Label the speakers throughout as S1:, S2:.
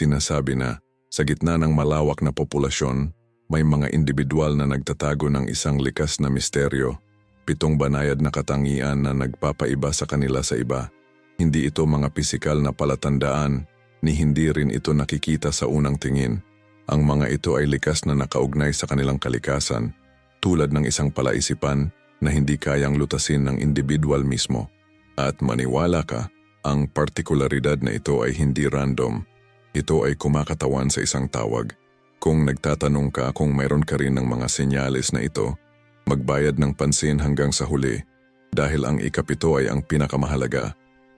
S1: Sinasabi na sa gitna ng malawak na populasyon, may mga individual na nagtatago ng isang likas na misteryo, pitong banayad na katangian na nagpapaiba sa kanila sa iba. Hindi ito mga pisikal na palatandaan, ni hindi rin ito nakikita sa unang tingin. Ang mga ito ay likas na nakaugnay sa kanilang kalikasan, tulad ng isang palaisipan na hindi kayang lutasin ng individual mismo. At maniwala ka, ang partikularidad na ito ay hindi random. Ito ay kumakatawan sa isang tawag. Kung nagtatanong ka kung mayroon ka rin ng mga senyales na ito, magbayad ng pansin hanggang sa huli dahil ang ikapito ay ang pinakamahalaga.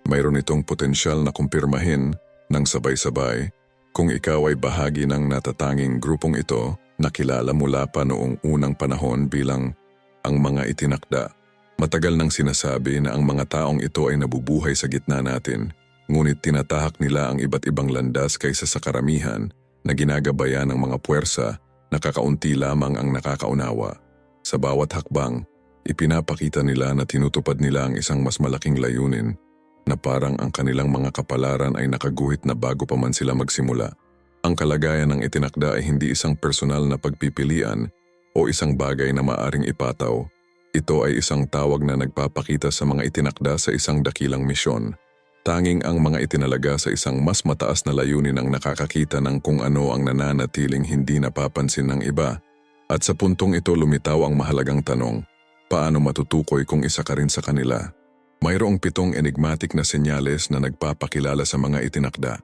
S1: Mayroon itong potensyal na kumpirmahin ng sabay-sabay kung ikaw ay bahagi ng natatanging grupong ito na kilala mula pa noong unang panahon bilang ang mga itinakda. Matagal nang sinasabi na ang mga taong ito ay nabubuhay sa gitna natin, ngunit tinatahak nila ang iba't ibang landas kaysa sa karamihan na ginagabayan ng mga puwersa na kakaunti lamang ang nakakaunawa. Sa bawat hakbang, ipinapakita nila na tinutupad nila ang isang mas malaking layunin na parang ang kanilang mga kapalaran ay nakaguhit na bago pa man sila magsimula. Ang kalagayan ng itinakda ay hindi isang personal na pagpipilian o isang bagay na maaring ipataw. Ito ay isang tawag na nagpapakita sa mga itinakda sa isang dakilang misyon. Tanging ang mga itinalaga sa isang mas mataas na layunin ang nakakakita ng kung ano ang nananatiling hindi napapansin ng iba. At sa puntong ito lumitaw ang mahalagang tanong, paano matutukoy kung isa ka rin sa kanila? Mayroong pitong enigmatic na senyales na nagpapakilala sa mga itinakda.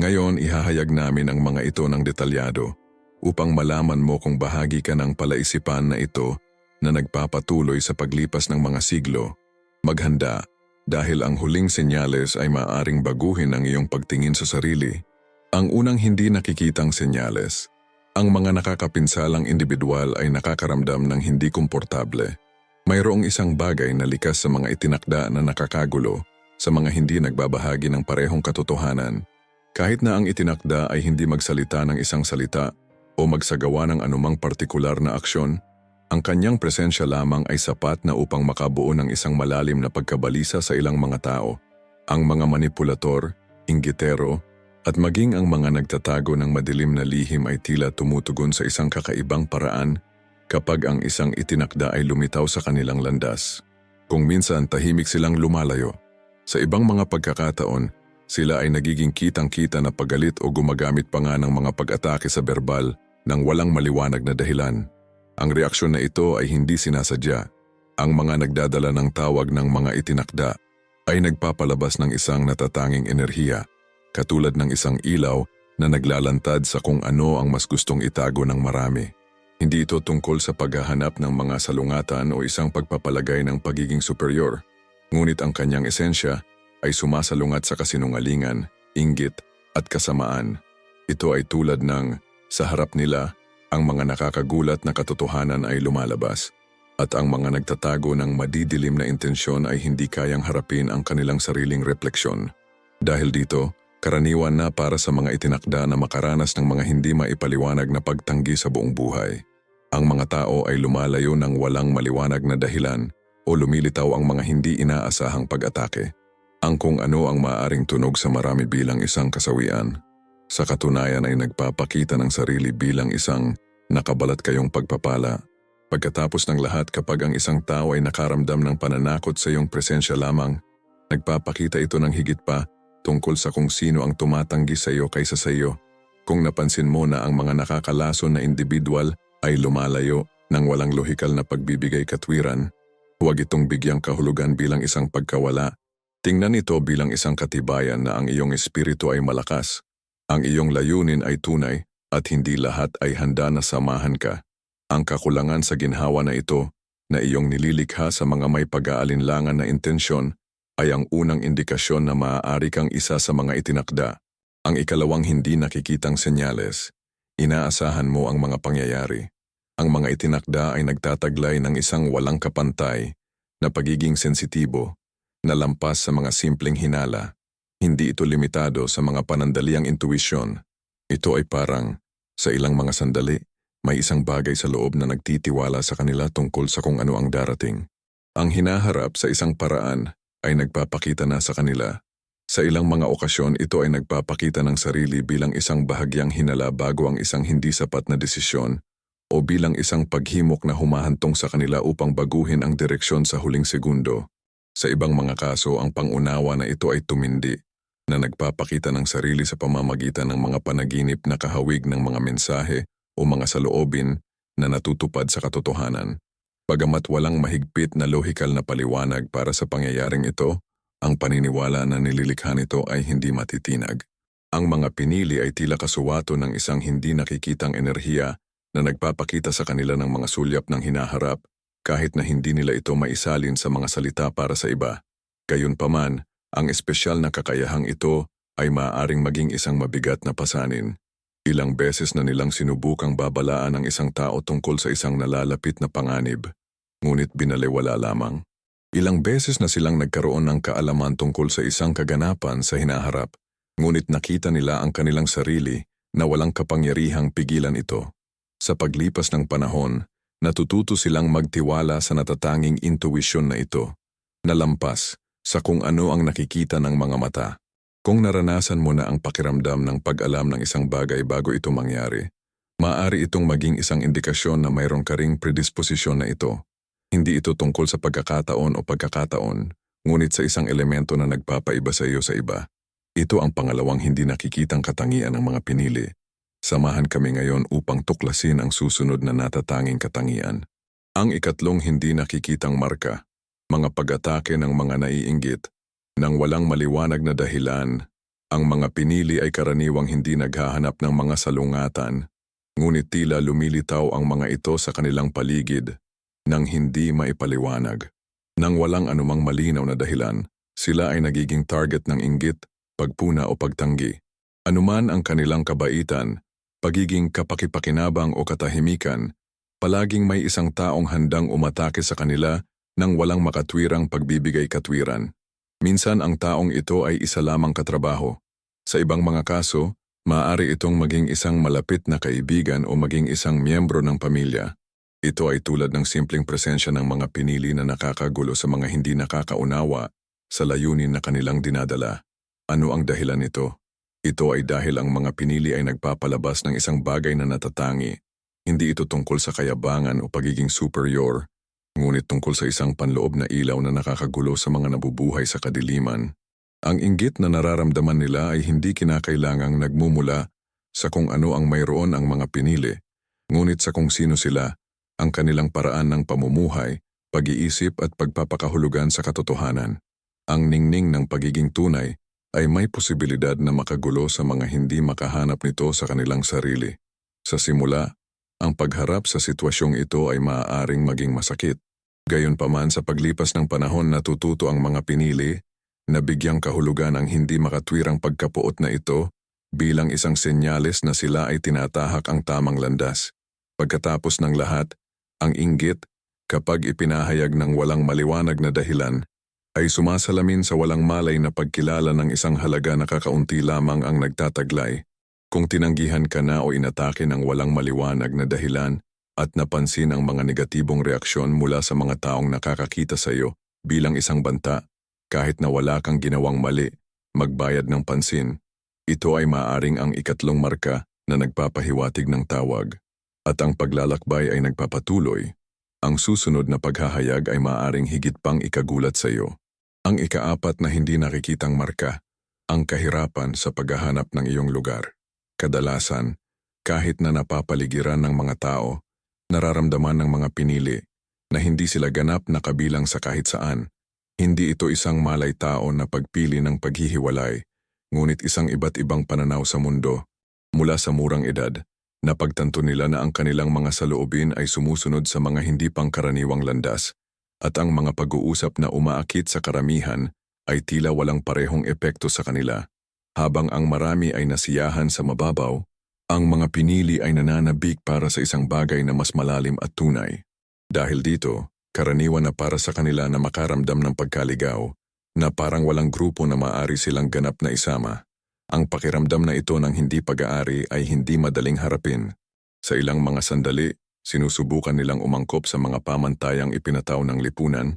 S1: Ngayon ihahayag namin ang mga ito ng detalyado upang malaman mo kung bahagi ka ng palaisipan na ito na nagpapatuloy sa paglipas ng mga siglo. Maghanda dahil ang huling senyales ay maaring baguhin ang iyong pagtingin sa sarili. Ang unang hindi nakikitang senyales. Ang mga nakakapinsalang individual ay nakakaramdam ng hindi komportable. Mayroong isang bagay na likas sa mga itinakda na nakakagulo sa mga hindi nagbabahagi ng parehong katotohanan. Kahit na ang itinakda ay hindi magsalita ng isang salita o magsagawa ng anumang partikular na aksyon, ang kanyang presensya lamang ay sapat na upang makabuo ng isang malalim na pagkabalisa sa ilang mga tao. Ang mga manipulator, inggitero, at maging ang mga nagtatago ng madilim na lihim ay tila tumutugon sa isang kakaibang paraan kapag ang isang itinakda ay lumitaw sa kanilang landas. Kung minsan tahimik silang lumalayo, sa ibang mga pagkakataon, sila ay nagiging kitang-kita na pagalit o gumagamit pa nga ng mga pag-atake sa verbal ng walang maliwanag na dahilan. Ang reaksyon na ito ay hindi sinasadya. Ang mga nagdadala ng tawag ng mga itinakda ay nagpapalabas ng isang natatanging enerhiya, katulad ng isang ilaw na naglalantad sa kung ano ang mas gustong itago ng marami. Hindi ito tungkol sa paghahanap ng mga salungatan o isang pagpapalagay ng pagiging superior, ngunit ang kanyang esensya ay sumasalungat sa kasinungalingan, inggit at kasamaan. Ito ay tulad ng, sa harap nila, ang mga nakakagulat na katotohanan ay lumalabas at ang mga nagtatago ng madidilim na intensyon ay hindi kayang harapin ang kanilang sariling refleksyon. Dahil dito, karaniwan na para sa mga itinakda na makaranas ng mga hindi maipaliwanag na pagtanggi sa buong buhay. Ang mga tao ay lumalayo ng walang maliwanag na dahilan o lumilitaw ang mga hindi inaasahang pag-atake. Ang kung ano ang maaring tunog sa marami bilang isang kasawian sa katunayan ay nagpapakita ng sarili bilang isang nakabalat kayong pagpapala. Pagkatapos ng lahat kapag ang isang tao ay nakaramdam ng pananakot sa iyong presensya lamang, nagpapakita ito ng higit pa tungkol sa kung sino ang tumatanggi sa iyo kaysa sa iyo. Kung napansin mo na ang mga nakakalason na individual ay lumalayo ng walang lohikal na pagbibigay katwiran, huwag itong bigyang kahulugan bilang isang pagkawala. Tingnan ito bilang isang katibayan na ang iyong espiritu ay malakas ang iyong layunin ay tunay at hindi lahat ay handa na samahan ka. Ang kakulangan sa ginhawa na ito na iyong nililikha sa mga may pag-aalinlangan na intensyon ay ang unang indikasyon na maaari kang isa sa mga itinakda. Ang ikalawang hindi nakikitang senyales, inaasahan mo ang mga pangyayari. Ang mga itinakda ay nagtataglay ng isang walang kapantay na pagiging sensitibo na lampas sa mga simpleng hinala. Hindi ito limitado sa mga panandaliang intuisyon. Ito ay parang, sa ilang mga sandali, may isang bagay sa loob na nagtitiwala sa kanila tungkol sa kung ano ang darating. Ang hinaharap sa isang paraan ay nagpapakita na sa kanila Sa ilang mga okasyon, ito ay nagpapakita ng sarili bilang isang bahagyang hinala bago ang isang hindi sapat na desisyon o bilang isang paghimok na humahantong sa kanila upang baguhin ang direksyon sa huling segundo. Sa ibang mga kaso, ang pangunawa na ito ay tumindi, na nagpapakita ng sarili sa pamamagitan ng mga panaginip na kahawig ng mga mensahe o mga saloobin na natutupad sa katotohanan. Bagamat walang mahigpit na lohikal na paliwanag para sa pangyayaring ito, ang paniniwala na nililikha nito ay hindi matitinag. Ang mga pinili ay tila kasuwato ng isang hindi nakikitang enerhiya na nagpapakita sa kanila ng mga sulyap ng hinaharap kahit na hindi nila ito maisalin sa mga salita para sa iba. Gayunpaman, ang espesyal na kakayahang ito ay maaaring maging isang mabigat na pasanin. Ilang beses na nilang sinubukang babalaan ang isang tao tungkol sa isang nalalapit na panganib, ngunit binaliwala lamang. Ilang beses na silang nagkaroon ng kaalaman tungkol sa isang kaganapan sa hinaharap, ngunit nakita nila ang kanilang sarili na walang kapangyarihang pigilan ito. Sa paglipas ng panahon, natututo silang magtiwala sa natatanging intuwisyon na ito, na lampas sa kung ano ang nakikita ng mga mata. Kung naranasan mo na ang pakiramdam ng pag-alam ng isang bagay bago ito mangyari, maaari itong maging isang indikasyon na mayroon ka ring predisposisyon na ito. Hindi ito tungkol sa pagkakataon o pagkakataon, ngunit sa isang elemento na nagpapaiba sa iyo sa iba. Ito ang pangalawang hindi nakikitang katangian ng mga pinili. Samahan kami ngayon upang tuklasin ang susunod na natatanging katangian. Ang ikatlong hindi nakikitang marka, mga pag-atake ng mga naiinggit, nang walang maliwanag na dahilan, ang mga pinili ay karaniwang hindi naghahanap ng mga salungatan, ngunit tila lumilitaw ang mga ito sa kanilang paligid nang hindi maipaliwanag. Nang walang anumang malinaw na dahilan, sila ay nagiging target ng inggit, pagpuna o pagtanggi. Anuman ang kanilang kabaitan, pagiging kapakipakinabang o katahimikan, palaging may isang taong handang umatake sa kanila nang walang makatwirang pagbibigay katwiran. Minsan ang taong ito ay isa lamang katrabaho. Sa ibang mga kaso, maaari itong maging isang malapit na kaibigan o maging isang miyembro ng pamilya. Ito ay tulad ng simpleng presensya ng mga pinili na nakakagulo sa mga hindi nakakaunawa sa layunin na kanilang dinadala. Ano ang dahilan nito? Ito ay dahil ang mga pinili ay nagpapalabas ng isang bagay na natatangi. Hindi ito tungkol sa kayabangan o pagiging superior, ngunit tungkol sa isang panloob na ilaw na nakakagulo sa mga nabubuhay sa kadiliman. Ang inggit na nararamdaman nila ay hindi kinakailangang nagmumula sa kung ano ang mayroon ang mga pinili, ngunit sa kung sino sila ang kanilang paraan ng pamumuhay, pag-iisip at pagpapakahulugan sa katotohanan. Ang ningning ng pagiging tunay ay may posibilidad na makagulo sa mga hindi makahanap nito sa kanilang sarili. Sa simula, ang pagharap sa sitwasyong ito ay maaaring maging masakit. Gayunpaman sa paglipas ng panahon natututo ang mga pinili na bigyang kahulugan ang hindi makatwirang pagkapuot na ito bilang isang senyales na sila ay tinatahak ang tamang landas. Pagkatapos ng lahat, ang inggit, kapag ipinahayag ng walang maliwanag na dahilan, ay sumasalamin sa walang malay na pagkilala ng isang halaga na kakaunti lamang ang nagtataglay. Kung tinanggihan ka na o inatake ng walang maliwanag na dahilan at napansin ang mga negatibong reaksyon mula sa mga taong nakakakita sa iyo bilang isang banta, kahit na wala kang ginawang mali, magbayad ng pansin. Ito ay maaring ang ikatlong marka na nagpapahiwatig ng tawag at ang paglalakbay ay nagpapatuloy, ang susunod na paghahayag ay maaaring higit pang ikagulat sa iyo. Ang ikaapat na hindi nakikitang marka, ang kahirapan sa paghahanap ng iyong lugar. Kadalasan, kahit na napapaligiran ng mga tao, nararamdaman ng mga pinili na hindi sila ganap na kabilang sa kahit saan. Hindi ito isang malay tao na pagpili ng paghihiwalay, ngunit isang iba't ibang pananaw sa mundo. Mula sa murang edad, Napagtanto nila na ang kanilang mga saloobin ay sumusunod sa mga hindi pangkaraniwang landas at ang mga pag-uusap na umaakit sa karamihan ay tila walang parehong epekto sa kanila. Habang ang marami ay nasiyahan sa mababaw, ang mga pinili ay nananabik para sa isang bagay na mas malalim at tunay. Dahil dito, karaniwan na para sa kanila na makaramdam ng pagkaligaw, na parang walang grupo na maari silang ganap na isama. Ang pakiramdam na ito ng hindi pag-aari ay hindi madaling harapin. Sa ilang mga sandali, sinusubukan nilang umangkop sa mga pamantayang ipinataw ng lipunan,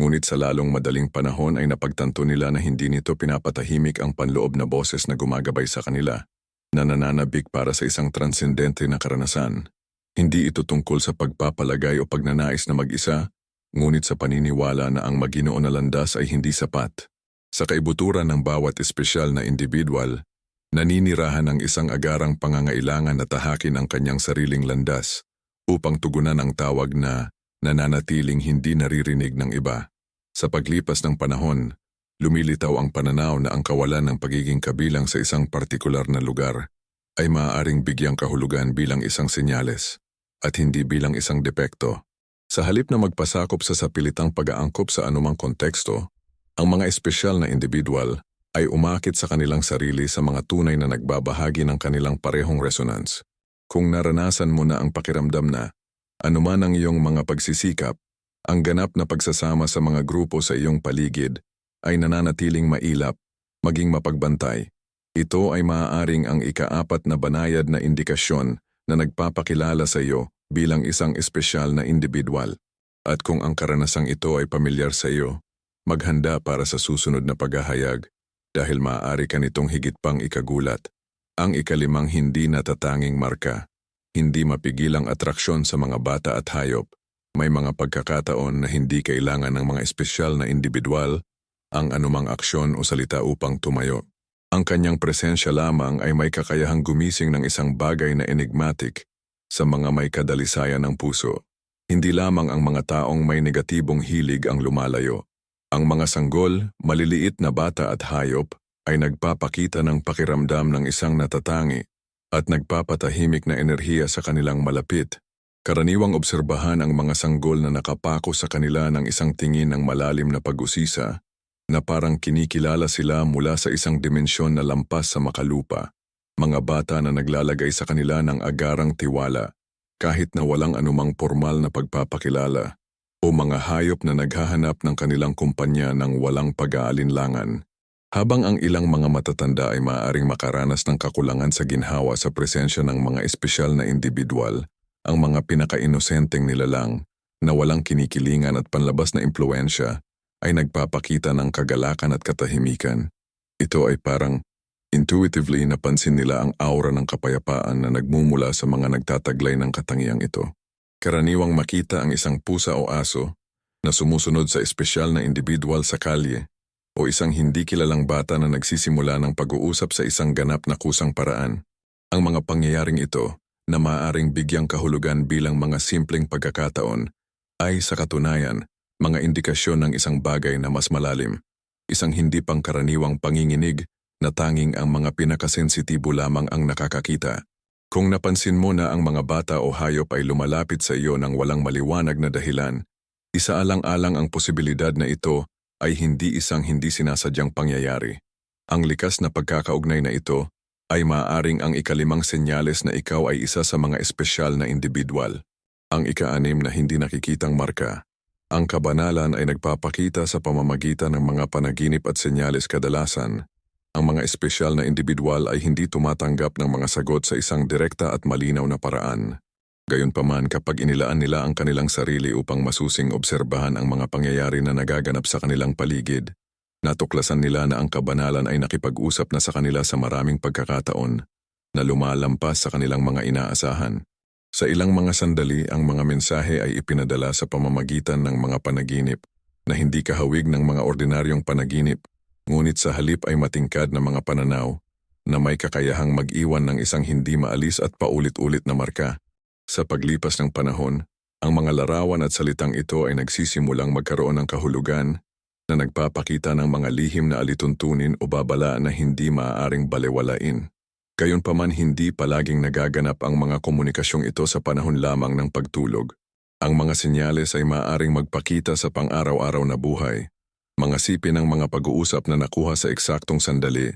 S1: Ngunit sa lalong madaling panahon ay napagtanto nila na hindi nito pinapatahimik ang panloob na boses na gumagabay sa kanila, na nananabik para sa isang transcendente na karanasan. Hindi ito tungkol sa pagpapalagay o pagnanais na mag-isa, ngunit sa paniniwala na ang maginoon na landas ay hindi sapat. Sa kaibuturan ng bawat espesyal na individual, naninirahan ang isang agarang pangangailangan na tahakin ang kanyang sariling landas upang tugunan ang tawag na nananatiling hindi naririnig ng iba. Sa paglipas ng panahon, lumilitaw ang pananaw na ang kawalan ng pagiging kabilang sa isang partikular na lugar ay maaaring bigyang kahulugan bilang isang senyales at hindi bilang isang depekto. Sa halip na magpasakop sa sapilitang pag-aangkop sa anumang konteksto, ang mga espesyal na individual ay umakit sa kanilang sarili sa mga tunay na nagbabahagi ng kanilang parehong resonance. Kung naranasan mo na ang pakiramdam na anuman ang iyong mga pagsisikap, ang ganap na pagsasama sa mga grupo sa iyong paligid ay nananatiling mailap, maging mapagbantay. Ito ay maaaring ang ikaapat na banayad na indikasyon na nagpapakilala sa iyo bilang isang espesyal na individual. At kung ang karanasang ito ay pamilyar sa iyo, maghanda para sa susunod na paghahayag dahil maaari ka nitong higit pang ikagulat. Ang ikalimang hindi natatanging marka. Hindi mapigilang atraksyon sa mga bata at hayop. May mga pagkakataon na hindi kailangan ng mga espesyal na individual ang anumang aksyon o salita upang tumayo. Ang kanyang presensya lamang ay may kakayahang gumising ng isang bagay na enigmatic sa mga may kadalisayan ng puso. Hindi lamang ang mga taong may negatibong hilig ang lumalayo. Ang mga sanggol, maliliit na bata at hayop ay nagpapakita ng pakiramdam ng isang natatangi at nagpapatahimik na enerhiya sa kanilang malapit. Karaniwang obserbahan ang mga sanggol na nakapako sa kanila ng isang tingin ng malalim na pag-usisa na parang kinikilala sila mula sa isang dimensyon na lampas sa makalupa. Mga bata na naglalagay sa kanila ng agarang tiwala kahit na walang anumang formal na pagpapakilala o mga hayop na naghahanap ng kanilang kumpanya ng walang pag-aalinlangan. Habang ang ilang mga matatanda ay maaaring makaranas ng kakulangan sa ginhawa sa presensya ng mga espesyal na individual, ang mga pinaka-inosenteng nilalang na walang kinikilingan at panlabas na impluensya ay nagpapakita ng kagalakan at katahimikan. Ito ay parang intuitively napansin nila ang aura ng kapayapaan na nagmumula sa mga nagtataglay ng katangiang ito. Karaniwang makita ang isang pusa o aso na sumusunod sa espesyal na individual sa kalye o isang hindi kilalang bata na nagsisimula ng pag-uusap sa isang ganap na kusang paraan. Ang mga pangyayaring ito na maaaring bigyang kahulugan bilang mga simpleng pagkakataon ay sa katunayan mga indikasyon ng isang bagay na mas malalim, isang hindi pangkaraniwang panginginig na tanging ang mga pinakasensitibo lamang ang nakakakita. Kung napansin mo na ang mga bata o hayop ay lumalapit sa iyo ng walang maliwanag na dahilan, isaalang-alang ang posibilidad na ito ay hindi isang hindi sinasadyang pangyayari. Ang likas na pagkakaugnay na ito ay maaaring ang ikalimang senyales na ikaw ay isa sa mga espesyal na individual. Ang ikaanim na hindi nakikitang marka. Ang kabanalan ay nagpapakita sa pamamagitan ng mga panaginip at senyales kadalasan. Ang mga espesyal na individual ay hindi tumatanggap ng mga sagot sa isang direkta at malinaw na paraan. Gayunpaman kapag inilaan nila ang kanilang sarili upang masusing obserbahan ang mga pangyayari na nagaganap sa kanilang paligid, natuklasan nila na ang kabanalan ay nakipag-usap na sa kanila sa maraming pagkakataon na lumalampas sa kanilang mga inaasahan. Sa ilang mga sandali, ang mga mensahe ay ipinadala sa pamamagitan ng mga panaginip na hindi kahawig ng mga ordinaryong panaginip, ngunit sa halip ay matingkad na mga pananaw na may kakayahang mag-iwan ng isang hindi maalis at paulit-ulit na marka. Sa paglipas ng panahon, ang mga larawan at salitang ito ay nagsisimulang magkaroon ng kahulugan na nagpapakita ng mga lihim na alituntunin o babala na hindi maaaring balewalain. Gayunpaman hindi palaging nagaganap ang mga komunikasyong ito sa panahon lamang ng pagtulog. Ang mga senyales ay maaaring magpakita sa pang-araw-araw na buhay. Mga sipin ng mga pag-uusap na nakuha sa eksaktong sandali,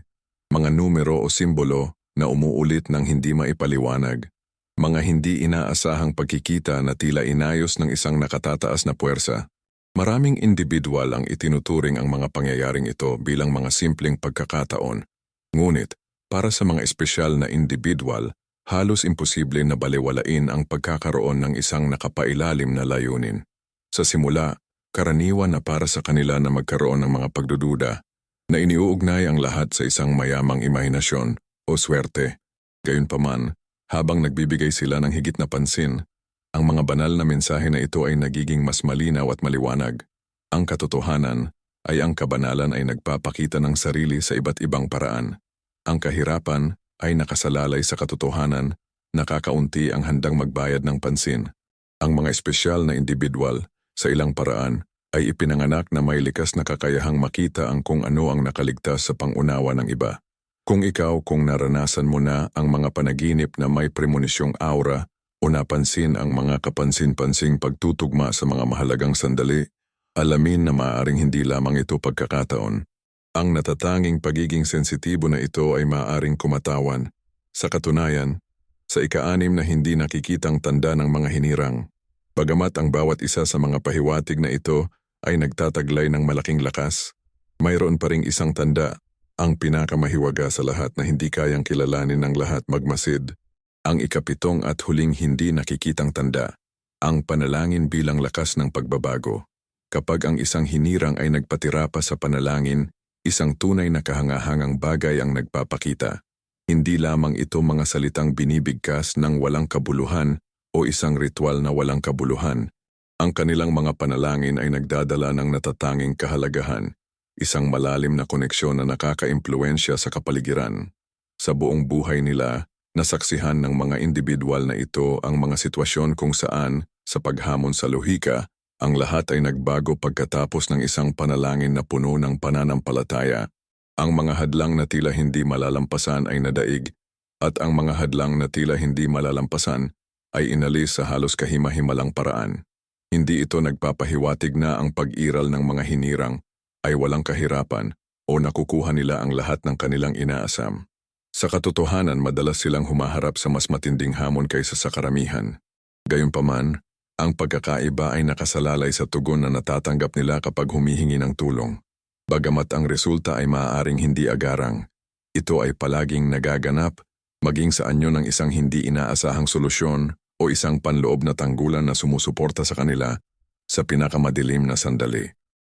S1: mga numero o simbolo na umuulit ng hindi maipaliwanag, mga hindi inaasahang pagkikita na tila inayos ng isang nakatataas na puwersa. Maraming individual ang itinuturing ang mga pangyayaring ito bilang mga simpleng pagkakataon. Ngunit, para sa mga espesyal na individual, halos imposible na balewalain ang pagkakaroon ng isang nakapailalim na layunin. Sa simula, karaniwan na para sa kanila na magkaroon ng mga pagdududa na iniuugnay ang lahat sa isang mayamang imahinasyon o swerte. Gayunpaman, habang nagbibigay sila ng higit na pansin, ang mga banal na mensahe na ito ay nagiging mas malinaw at maliwanag. Ang katotohanan ay ang kabanalan ay nagpapakita ng sarili sa iba't ibang paraan. Ang kahirapan ay nakasalalay sa katotohanan, nakakaunti ang handang magbayad ng pansin. Ang mga espesyal na individual sa ilang paraan ay ipinanganak na may likas na kakayahang makita ang kung ano ang nakaligtas sa pangunawa ng iba. Kung ikaw kung naranasan mo na ang mga panaginip na may premonisyong aura o napansin ang mga kapansin-pansing pagtutugma sa mga mahalagang sandali, alamin na maaaring hindi lamang ito pagkakataon. Ang natatanging pagiging sensitibo na ito ay maaaring kumatawan. Sa katunayan, sa ikaanim na hindi nakikitang tanda ng mga hinirang, bagamat ang bawat isa sa mga pahiwatig na ito ay nagtataglay ng malaking lakas, mayroon pa ring isang tanda, ang pinakamahiwaga sa lahat na hindi kayang kilalanin ng lahat magmasid, ang ikapitong at huling hindi nakikitang tanda, ang panalangin bilang lakas ng pagbabago. Kapag ang isang hinirang ay nagpatira pa sa panalangin, isang tunay na kahangahangang bagay ang nagpapakita. Hindi lamang ito mga salitang binibigkas ng walang kabuluhan o isang ritual na walang kabuluhan. Ang kanilang mga panalangin ay nagdadala ng natatanging kahalagahan, isang malalim na koneksyon na nakakaimpluensya sa kapaligiran. Sa buong buhay nila, nasaksihan ng mga individual na ito ang mga sitwasyon kung saan, sa paghamon sa lohika, ang lahat ay nagbago pagkatapos ng isang panalangin na puno ng pananampalataya. Ang mga hadlang na tila hindi malalampasan ay nadaig, at ang mga hadlang na tila hindi malalampasan ay inalis sa halos kahimahimalang paraan. Hindi ito nagpapahiwatig na ang pag-iral ng mga hinirang ay walang kahirapan o nakukuha nila ang lahat ng kanilang inaasam. Sa katotohanan, madalas silang humaharap sa mas matinding hamon kaysa sa karamihan. Gayunpaman, ang pagkakaiba ay nakasalalay sa tugon na natatanggap nila kapag humihingi ng tulong. Bagamat ang resulta ay maaaring hindi agarang, ito ay palaging nagaganap maging sa anyo ng isang hindi inaasahang solusyon o isang panloob na tanggulan na sumusuporta sa kanila sa pinakamadilim na sandali.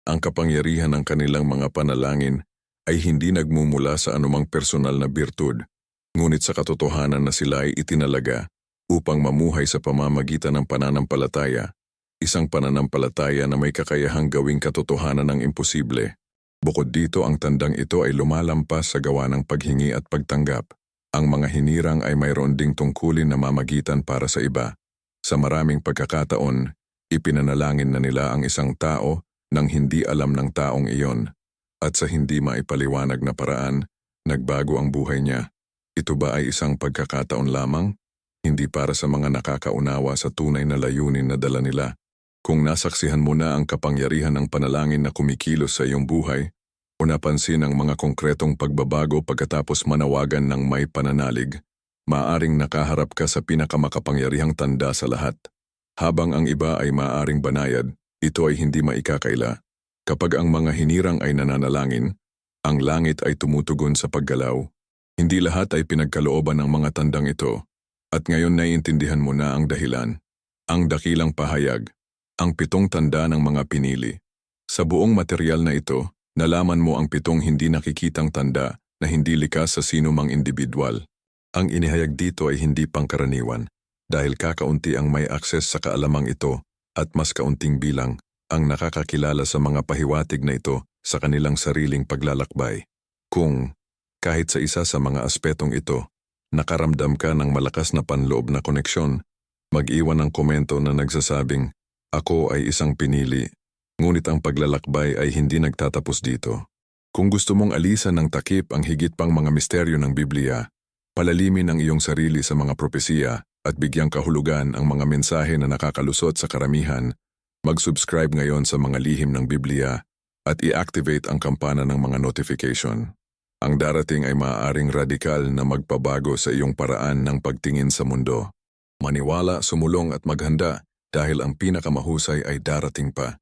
S1: Ang kapangyarihan ng kanilang mga panalangin ay hindi nagmumula sa anumang personal na birtud, ngunit sa katotohanan na sila ay itinalaga upang mamuhay sa pamamagitan ng pananampalataya, isang pananampalataya na may kakayahang gawing katotohanan ng imposible. Bukod dito ang tandang ito ay lumalampas sa gawa ng paghingi at pagtanggap. Ang mga hinirang ay mayroon ding tungkulin na mamagitan para sa iba. Sa maraming pagkakataon, ipinanalangin na nila ang isang tao nang hindi alam ng taong iyon. At sa hindi maipaliwanag na paraan, nagbago ang buhay niya. Ito ba ay isang pagkakataon lamang? Hindi para sa mga nakakaunawa sa tunay na layunin na dala nila. Kung nasaksihan mo na ang kapangyarihan ng panalangin na kumikilos sa iyong buhay, o napansin ang mga konkretong pagbabago pagkatapos manawagan ng may pananalig, maaring nakaharap ka sa pinakamakapangyarihang tanda sa lahat. Habang ang iba ay maaring banayad, ito ay hindi maikakaila. Kapag ang mga hinirang ay nananalangin, ang langit ay tumutugon sa paggalaw. Hindi lahat ay pinagkalooban ng mga tandang ito, at ngayon naiintindihan mo na ang dahilan. Ang dakilang pahayag, ang pitong tanda ng mga pinili. Sa buong material na ito, nalaman mo ang pitong hindi nakikitang tanda na hindi likas sa sino mang individual. Ang inihayag dito ay hindi pangkaraniwan dahil kakaunti ang may akses sa kaalamang ito at mas kaunting bilang ang nakakakilala sa mga pahiwatig na ito sa kanilang sariling paglalakbay. Kung, kahit sa isa sa mga aspetong ito, nakaramdam ka ng malakas na panloob na koneksyon, mag-iwan ng komento na nagsasabing, Ako ay isang pinili, ngunit ang paglalakbay ay hindi nagtatapos dito. Kung gusto mong alisan ng takip ang higit pang mga misteryo ng Biblia, palalimin ang iyong sarili sa mga propesiya at bigyang kahulugan ang mga mensahe na nakakalusot sa karamihan, mag-subscribe ngayon sa mga lihim ng Biblia at i-activate ang kampana ng mga notification. Ang darating ay maaaring radikal na magpabago sa iyong paraan ng pagtingin sa mundo. Maniwala, sumulong at maghanda dahil ang pinakamahusay ay darating pa.